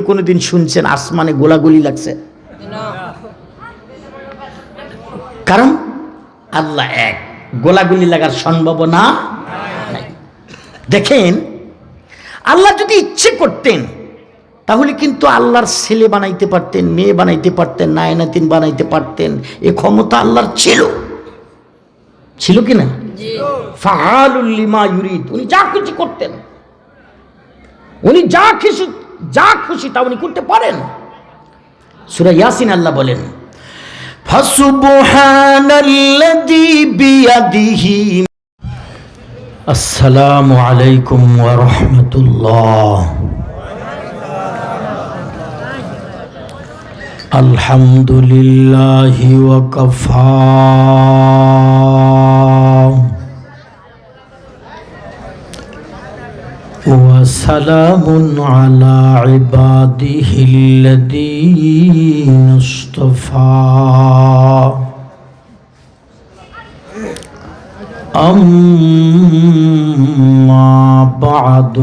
কোনোদিন শুনছেন আসমানে গোলাগুলি লাগছে? কারণ আল্লাহ এক গোলাগুলি লাগার সম্ভাবনা নাই। দেখেন আল্লাহ যদি ইচ্ছে করতেন তাহলে কিন্তু আল্লাহর ছেলে বানাইতে পারতেন মেয়ে বানাইতে পারতেন নায়নাতিন বানাইতে পারতেন এ ক্ষমতা আল্লাহর ছিল। ছিল কি না? ফাহালুল্লিমা ইউরিদ উনি যা কিছু করতেন। উনি যা খুশি যা খুশি তা উনি করতে পারেন। সুরা ইয়াসিন আল্লাহ বলেন আসসালামু আলাইকুম ওয়া রাহমাতুল্লাহ। আলহামদুলিল্লাহি ওয়া কাফা। وسلام على عباده الذين اصطفى أما بعد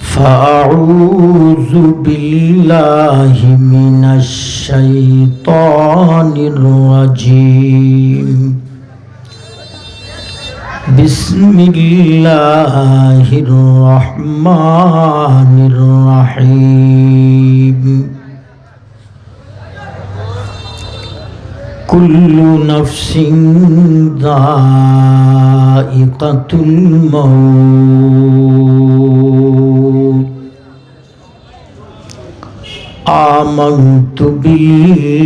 فأعوذ بالله من الشيطان الرجيم بسم الله الرحمن الرحيم. كل نفس ذائقة الموت. آمنت بالله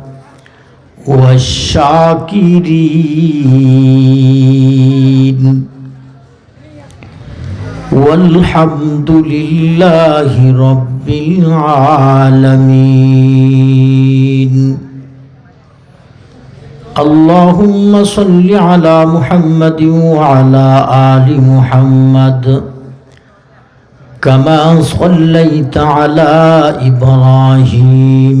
والشاكرين والحمد لله رب العالمين اللهم صل على محمد وعلى آل محمد كما صليت على إبراهيم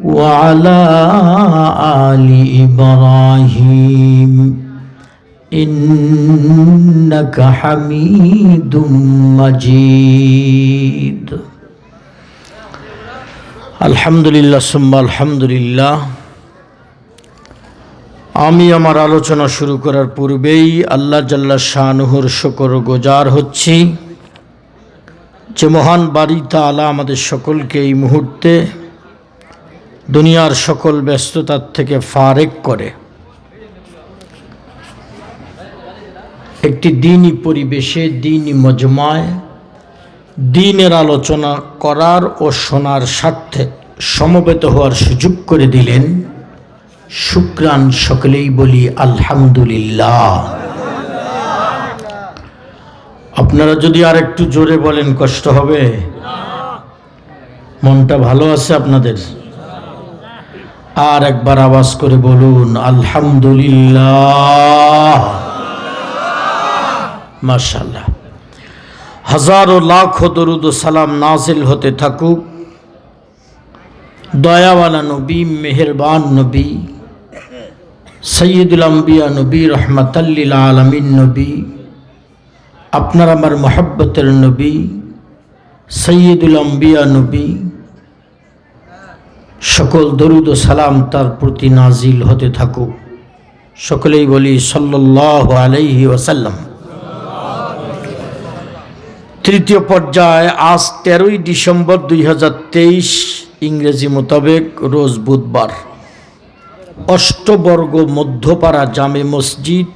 وعلى آل إبراهيم إنك حميد مجيد الحمد لله ثم الحمد لله আমি আমার আলোচনা শুরু করার পূর্বেই আল্লাহ জাল্লা শাহনুহুর শকর গোজার হচ্ছি যে মহান বাড়ি তালা আমাদের সকলকে এই মুহূর্তে দুনিয়ার সকল ব্যস্ততার থেকে ফারেক করে। একটি দিনই পরিবেশে, দিনই মজমায়, দিনের আলোচনা করার ও শোনার স্বার্থে সমবেত হওয়ার সুযোগ করে দিলেন। শুক্রান সকলেই বলি, আলহামদুলিল্লাহ। আপনারা যদি আর একটু জোরে বলেন, কষ্ট হবে? মনটা ভালো আছে আপনাদের? আর একবার আওয়াজ করে বলুন, আলহামদুলিল্লাহ। মাশাল্লাহ হাজারো লাখ দরুদ সালাম নাজিল হতে থাকুক। দয়াওয়ালা নবী, মেহেরবান নবী, সৈয়দুল আম্বিয়া নবী, রহমতাল্লিল আলমিন নবী, আপনার আমার মহব্বতের নবী, সৈয়দুল আম্বিয়া নবী সকল দরুদ ও সালাম তার প্রতি নাজিল হতে থাকুক সকলেই বলি সাল্লাহ আলাইহি ওয়াসাল্লাম। তৃতীয় পর্যায়ে, আজ তেরোই ডিসেম্বর দুই হাজার তেইশ, ইংরেজি মোতাবেক রোজ বুধবার। অষ্টবর্গ মধ্যপাড়া জামে মসজিদ,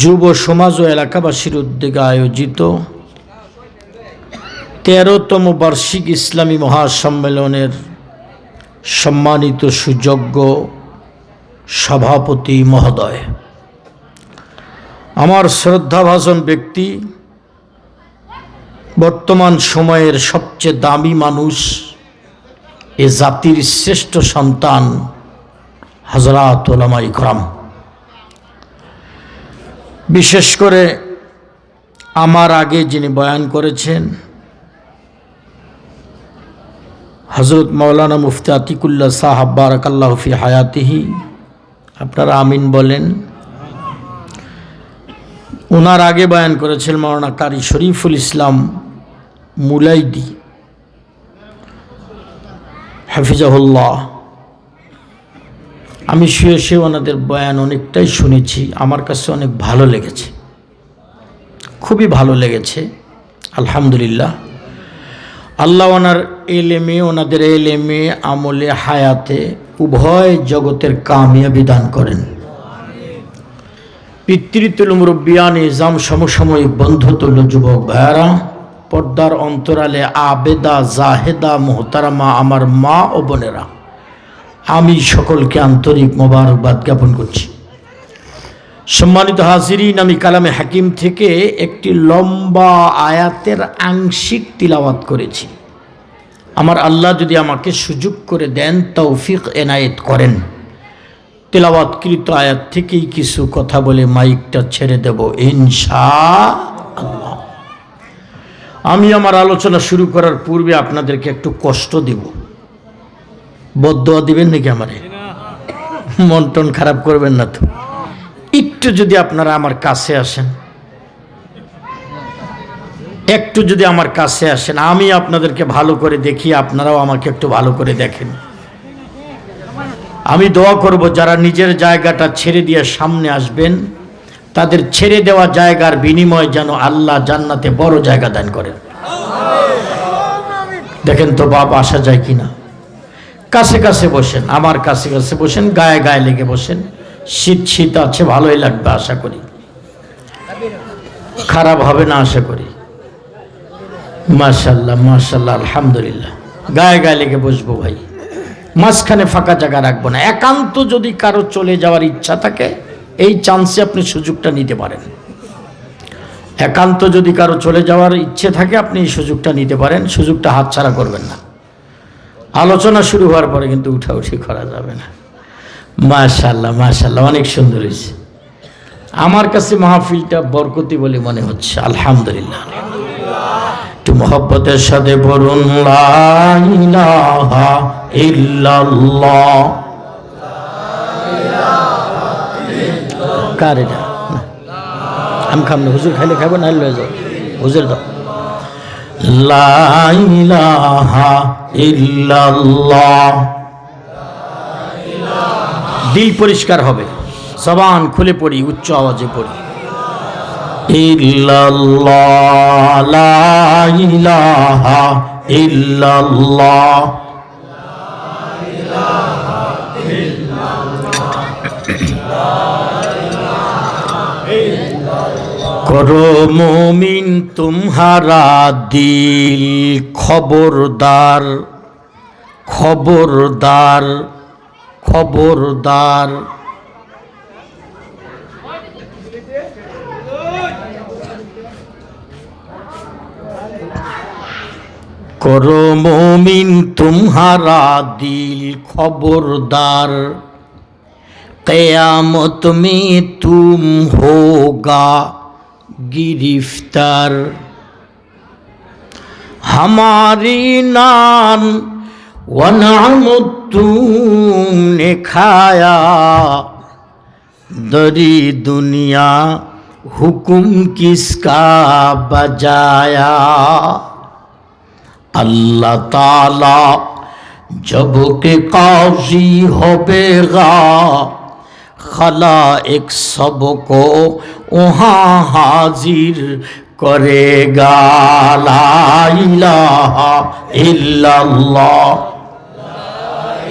যুব সমাজ ও এলাকাবাসীর উদ্যোগে আয়োজিত তেরোতম বার্ষিক ইসলামী মহাসম্মেলনের সম্মানিত সুযোগ্য সভাপতি মহোদয়। আমার শ্রদ্ধাভাজন ব্যক্তি, বর্তমান সময়ের সবচেয়ে দামি মানুষ, এ জাতির শ্রেষ্ঠ সন্তান হজরত ওলামা ইকরাম। বিশেষ করে আমার আগে যিনি বয়ান করেছেন হজরত মৌলানা মুফতি আতিকুল্লাহ সাহাব বারাকাল্লাহ ফি হায়াতিহি, আপনারা আমিন বলেন। ওনার আগে বয়ান করেছেন মৌলানা কারি শরীফুল ইসলাম মুলাইদি, হাফিজাহুল্লাহ। আমি শুয়ে শুয়ে ওনাদের বয়ান অনেকটাই শুনেছি, আমার কাছে অনেক ভালো লেগেছে। খুবই ভালো লেগেছে, আলহামদুলিল্লাহ। আল্লাহ ওনার এলেমে, ওনাদের এলেমে, আমলে, হায়াতে উভয় জগতের কামিয়াবি দান করেন। পিতৃতুল মুরব্বিয়ান ইজাম সমসাময়িক বন্ধুতুল্য যুবক ভাইয়ারা, পর্দার অন্তরালে আবেদা, জাহেদা, মোহতারামা, আমার মা ও বোনেরা, আমি সকলকে আন্তরিক মোবারকবাদ জ্ঞাপন করছি। সম্মানিত হাজিরিন, আমি কালামে হাকিম থেকে একটি লম্বা আয়াতের আংশিক তিলাওয়াত করেছি। আমার আল্লাহ যদি আমাকে সুযোগ করে দেন, তৌফিক এনায়েত করেন। তেলাওয়াতকৃত আয়াত থেকেই কিছু কথা বলে মাইকটা ছেড়ে দেব ইনশা আল্লাহ আমি আমার আলোচনা শুরু করার পূর্বে আপনাদেরকে একটু কষ্ট দেব। বদয়া দিবেন নাকি আমারে? মন টন খারাপ করবেন না তো। একটু যদি আপনারা আমার কাছে আসেন। একটু যদি আমার কাছে আসেন, আমি আপনাদেরকে ভালো করে দেখি, আপনারাও আমাকে একটু ভালো করে দেখেন। আমি দোয়া করব, যারা নিজের জায়গাটা ছেড়ে দিয়ে সামনে আসবেন, তাদের ছেড়ে দেওয়া জায়গার বিনিময় যেন আল্লাহ জান্নাতে বড় জায়গা দান করেন। দেখেন তো বাপ, আসা যায় কিনা? কাছে কাছে বসেন, আমার কাছে কাছে বসেন, গায়ে গায়ে লেগে বসেন। শীত শীত আছে, ভালোই লাগবে আশা করি। খারাপ হবে না আশা করি। মাশাল্লাহ মাশাল্লাহ আলহামদুলিল্লাহ। গায়ে গায়ে লেগে বসবো ভাই। মাঝখানে ফাঁকা জায়গা রাখব না। একান্ত যদি কারও চলে যাওয়ার ইচ্ছা থাকে, এই চান্সে আপনি সুযোগটা নিতে পারেন। একান্ত যদি কারও চলে যাওয়ার ইচ্ছে থাকে, আপনি এই সুযোগটা নিতে পারেন। সুযোগটা হাতছাড়া করবেন না। আলোচনা শুরু হওয়ার পরে কিন্তু উঠাউঠি করা যাবে না। মাশাল্লাহ মাশাল্লাহ অনেক সুন্দর হয়েছে। আমার কাছে মাহফিলটা বরকতি বলে মনে হচ্ছে, আলহামদুলিল্লাহ। একটু মহব্বতের সাথে বলুন কার। আমি না, হুজুর খাইলে খাব না লয়ে যাও। হুজুর দাও। লা ইলাহা ইল্লাল্লাহ। দিল পরিষ্কার হবে। জবান খুলে পড়ি, উচ্চ আওয়াজে পড়ি। করো মুমিন তুমহারা দিল, খবরদার খবরদার। খবরদার করো মুমিন তুমহারা দিল খবরদার कयामत में तुम होगा गिरफ्तार हमारी ونعمتم نے کھایا دری دنیا حکم کس کا بجایا اللہ تعالی جب کے قاضی ہو بے گا خلا ایک سب کو وہاں حاضر کرے گا لا الہ الا اللہ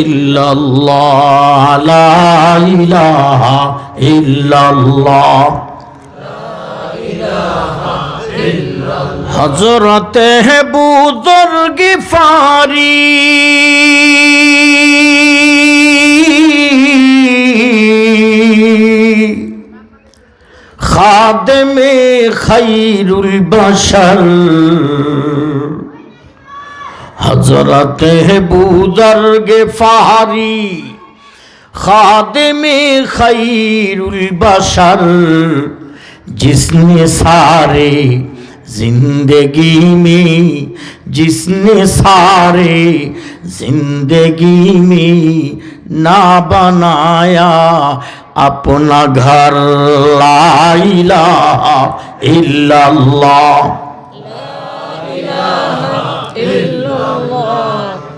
ইল্লাল্লাহ লা ইলাহা ইল্লাল্লাহ। হজরত বুজুর্গ ফারি। খাদম খৈরুল বশর। হজরত বুজুর্গ ফারি खादिम खैरुल बशर जिसने सारे जिंदगी में जिसने सारे जिंदगी में ना बनाया अपना घर ला इलाहा इल्लल्लाह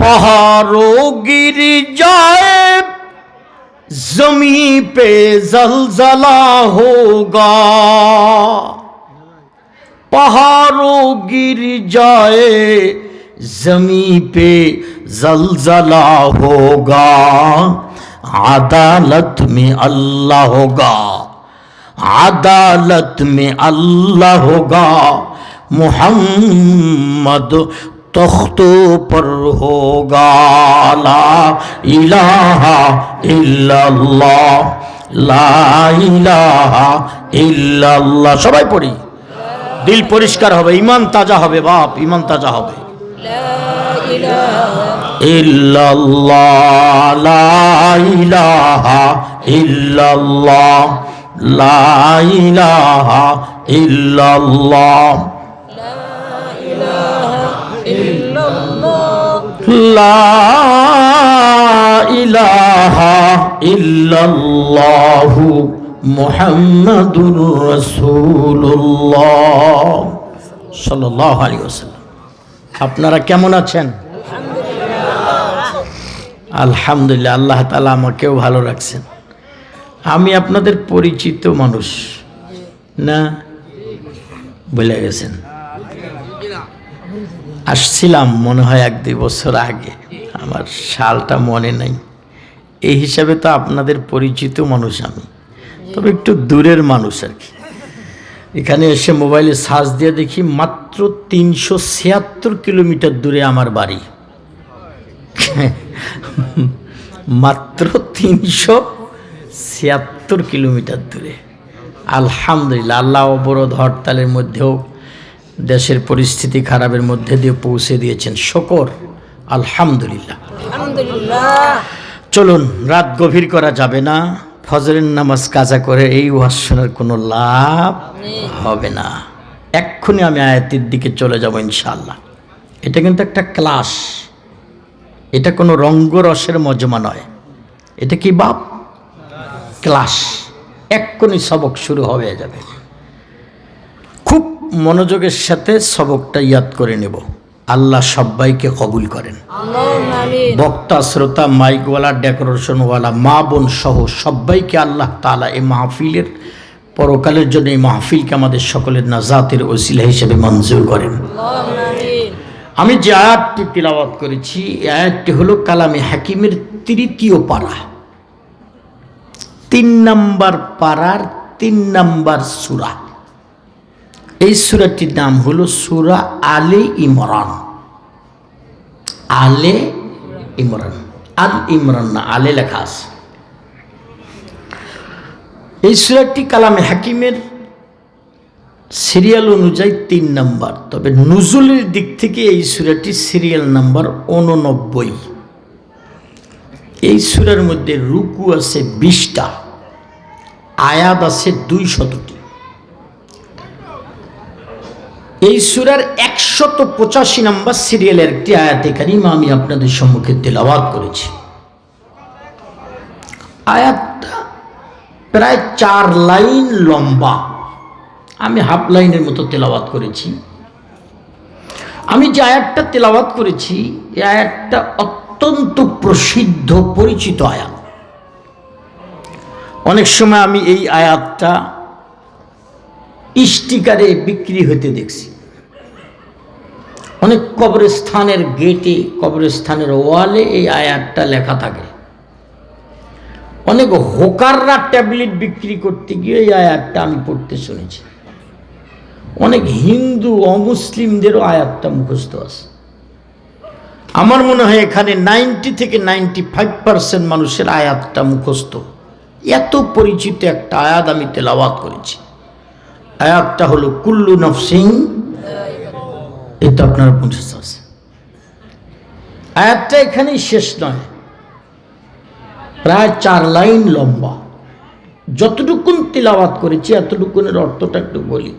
पहाड़ों गिर जाए जमी पे जलजला होगा। पहाड़ों गिर जाए जमी पे जलजला होगा। अदालत में अल्लाह होगा। अदालत में अल्लाह होगा। मोहम्मद تخت پر ہوگا لا الہ الا اللہ لا الہ الا اللہ সবাই পড়ি। দিল পরিষ্কার হবে ইমান তাজা হবে বাপ ইমান তাজা হবে। ইল্লাল্লাহ, লা ইলাহা ইল্লাল্লাহ, লা ইলাহা ইল্লাল্লাহ। আপনারা কেমন আছেন? আলহামদুলিল্লাহ। আল্লাহ তাআলা আমাকেও ভালো রাখছেন। আমি আপনাদের পরিচিত মানুষ না? বলে গেছেন। আসছিলাম মনে হয় এক দুই বছর আগে। আমার সালটা মনে নাই। এই হিসাবে তো আপনাদের পরিচিত মানুষ আমি। তবে একটু দূরের মানুষ আর কি। এখানে এসে মোবাইলে সার্চ দিয়ে দেখি মাত্র তিনশো ছিয়াত্তর কিলোমিটার দূরে আমার বাড়ি। মাত্র তিনশো ছিয়াত্তর কিলোমিটার দূরে। আলহামদুলিল্লাহ, আল্লাহ অবরোধ হরতালের মধ্যেও দেশের পরিস্থিতি খারাপের মধ্যে দিয়ে পৌঁছে দিয়েছেন। শকর আলহামদুলিল্লাহ। চলুন রাত গভীর করা যাবে না। ফজরের নামাজ কাজা করে এই ওয়াজ শোনার কোনো লাভ হবে না। এক্ষুনি আমি আয়াতের দিকে চলে যাব ইনশাল্লাহ এটা কিন্তু একটা ক্লাস। এটা কোনো রঙ্গরসের মজমা নয়। এটা কি বাপ? ক্লাস। এক্ষুনি সবক শুরু হয়ে যাবে। মনোযোগের সাথে সবকটা ইয়াদ করে নেব। আল্লাহ সবাইকে কবুল করেন। বক্তা শ্রোতা মাইকওয়ালা ডেকোরেশনওয়ালা মা বোন সহ সবাইকে আল্লাহ তালা এই মাহফিলের পরকালের জন্য এই মাহফিলকে আমাদের সকলের নাজাতের ওসিলা হিসেবে মঞ্জুর করেন। আমি যে আয়াতটি তিলাবাত করেছি এই আয়াতটি হলো কালামে হাকিমের তৃতীয় পাড়া তিন নাম্বার পাড়ার তিন নাম্বার সুরা। এই সুরাটির নাম হলো সুরা আলে ইমরান। আলে ইমরান। আল ইমরান না, আলে লেখা আছে। এই সুরাটি কালামে হাকিমের সিরিয়াল অনুযায়ী তিন নাম্বার। তবে নুজুলের দিক থেকে এই সুরাটি সিরিয়াল নাম্বার উননব্বই। এই সুরার মধ্যে রুকু আছে বিশটা, আয়াত আছে দুই শতটি এই সুরার একশত পঁচাশি নম্বর সিরিয়ালের একটি আয়াতে কারিমা আমি আপনাদের সম্মুখে তেলাবাদ করেছি। আয়াতটা প্রায় চার লাইন লম্বা। আমি হাফ লাইনের মতো তেলাওয়াত করেছি। আমি যে আয়াতটা তেলাওয়াত করেছি, এই আয়াতটা অত্যন্ত প্রসিদ্ধ, পরিচিত আয়াত। অনেক সময় আমি এই আয়াতটা স্টিকারে বিক্রি হতে দেখছি। অনেক কবরস্থানের গেটে, কবরস্থানের ওয়ালে এই আয়াতটা লেখা থাকে। অনেক হোকাররা ট্যাবলেট বিক্রি করতে গিয়ে এই আয়াতটা আমি পড়তে শুনেছি। অনেক হিন্দু অমুসলিমদেরও আয়াতটা মুখস্থ আছে। আমার মনে হয় এখানে নাইনটি থেকে নাইনটি ফাইভ পার্সেন্ট মানুষের আয়াতটা মুখস্থ। এত পরিচিত একটা আয়াত আমি তেলাওয়াত করেছি। আয়াতটা হলো কুল্লু নফসিং এটা আপনারা মুখস্থ আছে আয়াতটা এখানেই শেষ নয়। প্রায় চার লাইন লম্বা। যতটুকুন তিলাওয়াত করেছি, এতটুকুনের অর্থটা একটু বলি।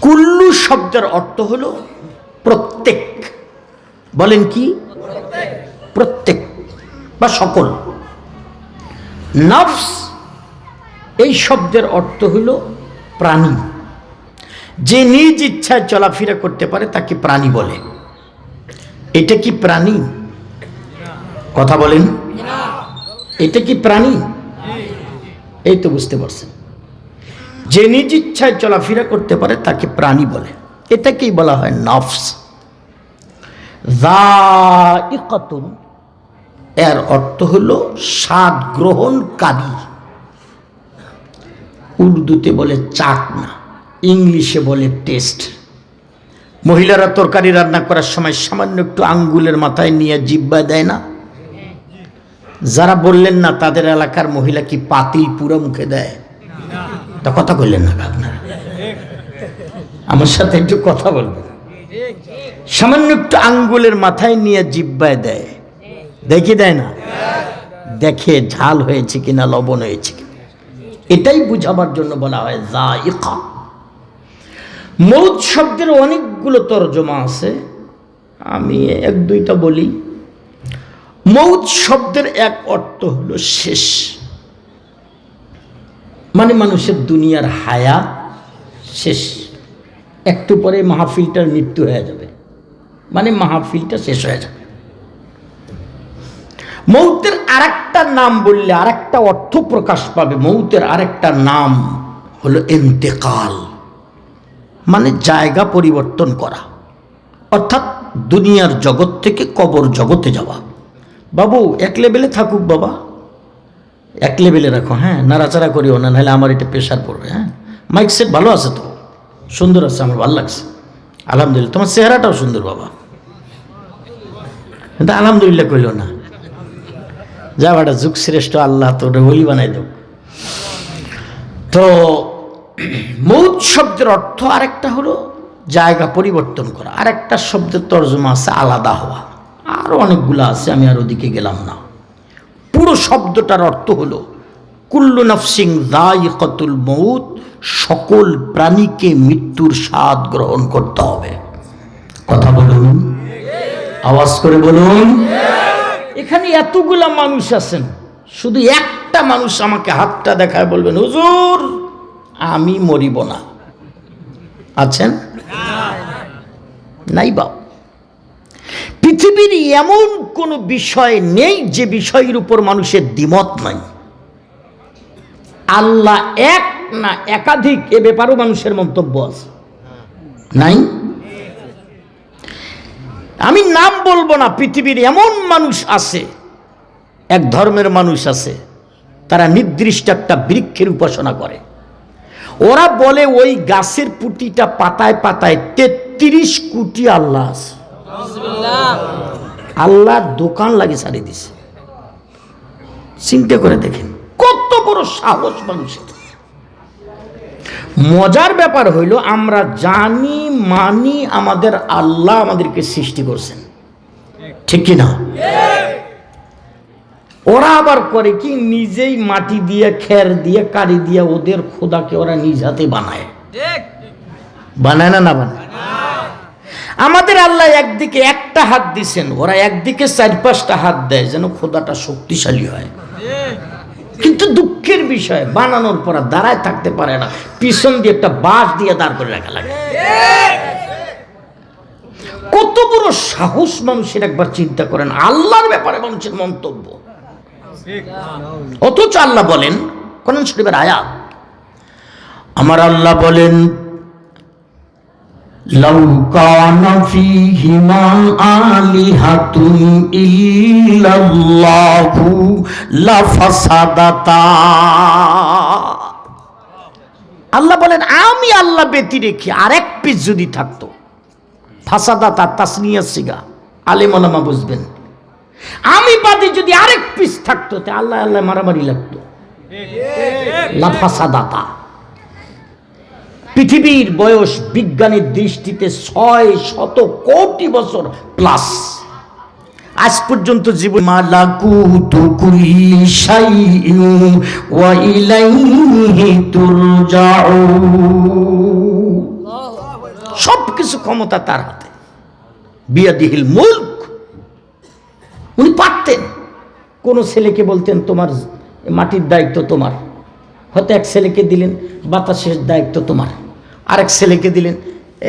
কুল্লু শব্দের অর্থ হলো প্রত্যেক। বলেন কি? প্রত্যেক বা সকল। নফস এই শব্দের অর্থ হলো প্রাণী। যে নিজ ইচ্ছায় চলাফেরা করতে পারে, তাকে প্রাণী বলে। এটা কি প্রাণী? কথা বলেন। এটা কি প্রাণী? এই তো বুঝতে পারছেন। যে নিজ ইচ্ছায় চলাফেরা করতে পারে, তাকে প্রাণী বলে। এটাকেই বলা হয় নফস। এর অর্থ হলো স্বাদ গ্রহণকারী। উর্দুতে বলে চাকনা। ইংলিশে বলে টেস্ট। মহিলারা তরকারি রান্না করার সময় সামান্য একটু আঙ্গুলের মাথায় নিয়ে জিব্বা দেয় না? যারা বললেন না, তাদের এলাকার মহিলা কি পাতিল পুরো মুখে দেয়? তা কথা বললেন না আপনারা? আমার সাথে একটু কথা বলবেন। সামান্য একটু আঙ্গুলের মাথায় নিয়ে জিব্বায় দেয়। দেখি দেয় না? দেখে ঝাল হয়েছে কিনা, লবণ হয়েছে কিনা। এটাই বুঝাবার জন্য বলা হয় জাইকা। মৌত শব্দের অনেকগুলো তর্জমা আছে। আমি এক দুইটা বলি। মৌত শব্দের এক অর্থ হলো শেষ। মানে মানুষের দুনিয়ার হায়া শেষ। একটু পরে মাহফিলটার মৃত্যু হয়ে যাবে। মানে মাহফিলটা শেষ হয়ে যাবে। মৌতের আরেকটা নাম বললে আরেকটা অর্থ প্রকাশ পাবে। মৌতের আরেকটা নাম হলো এন্তেকাল। মানে জায়গা পরিবর্তন করা। অর্থাৎ দুনিয়ার জগৎ থেকে কবর জগতে যাওয়া। বাবু, এক লেভেলে থাকুক বাবা। এক লেভেলে রাখো হ্যাঁ? নাড়াচাড়া করিও না, নাহলে আমার এটা প্রেশার পড়বে হ্যাঁ? মাইক সেট ভালো আছে তো? সুন্দর আছে, আমার ভালো লাগছে। আলহামদুলিল্লাহ, তোমার চেহারাটাও সুন্দর বাবা। কিন্তু আলহামদুলিল্লাহ কইল না। যা বাটা যুগ শ্রেষ্ঠ, আল্লাহ তো বলি বানাই দেব তো মৌত শব্দের অর্থ আরেকটা হলো জায়গা পরিবর্তন করা। আরেকটা শব্দের তর্জমা আছে আলাদা হওয়া। আরও অনেকগুলো আছে, আমি আর ওদিকে গেলাম না। পুরো শব্দটার অর্থ হলো, কুল্লু নফসিং দায়িকতুল মৌত, সকল প্রাণীকে মৃত্যুর স্বাদ গ্রহণ করতে হবে। কথা বলুন। আওয়াজ করে বলুন। এখানে এতগুলা মানুষ আছেন, শুধু একটা মানুষ আমাকে হাতটা দেখায় বলবেন, হুজুর আমি মরিব না। আছেন? নাই বাপ। পৃথিবীর এমন কোনো বিষয় নেই যে বিষয়ের উপর মানুষের দ্বিমত নাই। আল্লাহ এক না একাধিক এ ব্যাপারও মানুষের মন্তব্য আছে। নাই? আমি নাম বলব না, পৃথিবীর এমন মানুষ আছে, এক ধর্মের মানুষ আছে, তারা নির্দিষ্ট একটা বৃক্ষের উপাসনা করে। ওরা বলে ওই গাছের পুটিটা পাতায় পাতায় তেত্রিশ কোটি আল্লাহ আছে। বিসমিল্লাহ দোকান লাগে সারি দিছে। চিন্তা করে দেখেন কত বড় সাহস মানুষের। মজার ব্যাপার হইল আমরা জানি মানি আমাদের আল্লাহ আমাদেরকে সৃষ্টি করছেন। ঠিক কি না ওরা আবার করে কি নিজেই মাটি দিয়ে খের দিয়ে কারি দিয়ে ওদের খোদাকে ওরা নিজ হাতে বানায়। বানায় না না বানায়? আমাদের আল্লাহ একদিকে একটা হাত দিছেন ওরা একদিকে চার পাঁচটা হাত দেয় যেন খোদাটা শক্তিশালী হয়। কিন্তু দুঃখের বিষয় বানানোর পর আর দাঁড়ায় থাকতে পারে না। পিছন দিয়ে একটা বাঁশ দিয়ে দাঁড় করে রাখা লাগে। কত বড় সাহস মানুষের একবার চিন্তা করেন আল্লাহর ব্যাপারে মানুষের মন্তব্য। অথচ আল্লাহ বলেন কোন শরীফের আয়াত আমার আল্লাহ বলেন لو كان فيهما آلهة إلا الله لفسدتا আল্লাহ বলেন আমি আল্লাহ ব্যতি রেখে আরেক পিস যদি থাকতো ফাসাদা তার তাসনিয়া সিগা আলেমলামা বুঝবেন আমি বাদে যদি আরেক পিস থাকতো, তে আল্লাহ আল্লাহ মারামারি লাগতো। লাফাসাদাতা। পৃথিবীর বয়স বিজ্ঞানের দৃষ্টিতে ছয় শত কোটি বছর প্লাস আজ পর্যন্ত জীবন তুরজাউন সব কিছু ক্ষমতা তার হাতে। বিয়াদিহিল মুলক। পারতেন কোন ছেলেকে বলতেন, তোমার মাটির দায়িত্ব তোমার। হয়তো এক ছেলেকে দিলেন, বাতাসের দায়িত্ব তোমার। আরেক ছেলেকে দিলেন,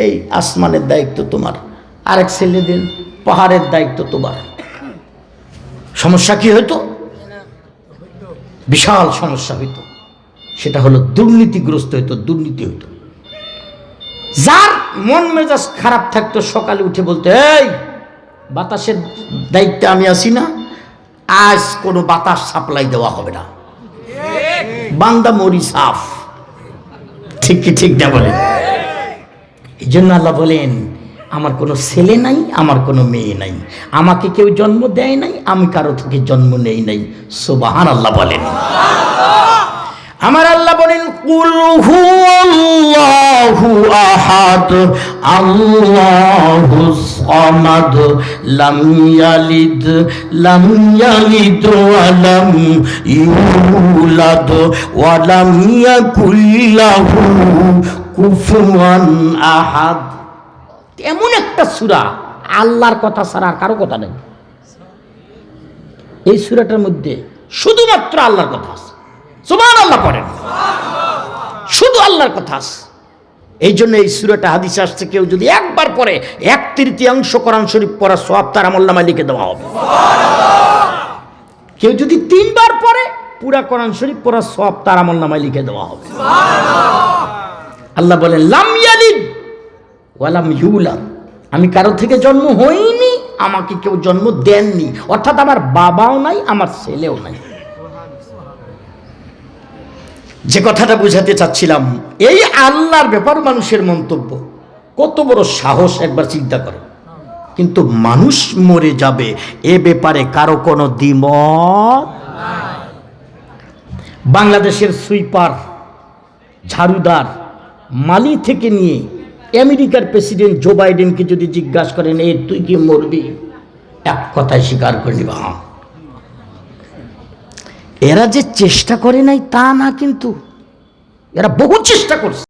এই আসমানের দায়িত্ব তোমার। আরেক ছেলে দিলেন, পাহাড়ের দায়িত্ব তোমার। সমস্যা কি হতো বিশাল সমস্যা হইতো। সেটা হলো দুর্নীতিগ্রস্ত হইতো, দুর্নীতি হইতো। যার মন মেজাজ খারাপ থাকতো, সকালে উঠে বলতে, এই বাতাসের দায়িত্বে আমি আছি না। আজ কোনো বাতাস সাপ্লাই দেওয়া হবে না। বান্দা মরি সাফ। ঠিক কি ঠিক না বলেন? এই জন্য আল্লাহ বলেন, আমার কোনো ছেলে নাই, আমার কোনো মেয়ে নাই। আমাকে কেউ জন্ম দেয় নাই, আমি কারও থেকে জন্ম নেই নাই। সুবাহান আল্লাহ বলেন। আমার আল্লাহ বলেন, কুল হুয়াল্লাহু আহাদ, আল্লাহু সামাদ, লাম ইয়ালিদ লাম ইয়ালিদ ওয়া লাম ইউলাদ, ওয়া লাম ইয়াকুল লাহু কুফুয়ান আহাদ। এমন একটা সূরা, আল্লাহর কথা ছাড়া আর কারও কথা নেই। এই সূরাটার মধ্যে শুধুমাত্র আল্লাহর কথা আছে। সুবহান আল্লাহ পড়েন। শুধু আল্লাহর কথা আছে। এই জন্য এই সুরাটা হাদিস আসছে কেউ যদি একবার পরে এক তৃতীয়াংশ কোরআন শরীফ পড়া সব তার আমল্লামায় লিখে দেওয়া হবে। কেউ যদি তিনবার পরে পুরা কোরআন শরীফ পড়া সব তার আমল্লামায় লিখে দেওয়া হবে। আল্লাহ বলেন লাম ইয়ালিদ ওয়ালাম ইউলাদ। আমি কারও থেকে জন্ম হইনি আমাকে কেউ জন্ম দেননি। অর্থাৎ আমার বাবাও নাই আমার ছেলেও নাই। যে কথাটা বুঝাতে চাচ্ছিলাম, এই আল্লাহর ব্যাপার মানুষের মন্তব্য। কত বড় সাহস একবার চিন্তা করে। কিন্তু মানুষ মরে যাবে, এ ব্যাপারে কারও কোনো দ্বিমত বাংলাদেশের সুইপার, ঝাড়ুদার, মালি থেকে নিয়ে আমেরিকার প্রেসিডেন্ট জো বাইডেনকে যদি জিজ্ঞাসা করেন, এ তুই কি মরবি? এক কথায় স্বীকার করে নিবা হ্যাঁ। এরা যে চেষ্টা করে নাই তা না কিন্তু এরা বহু চেষ্টা করছে।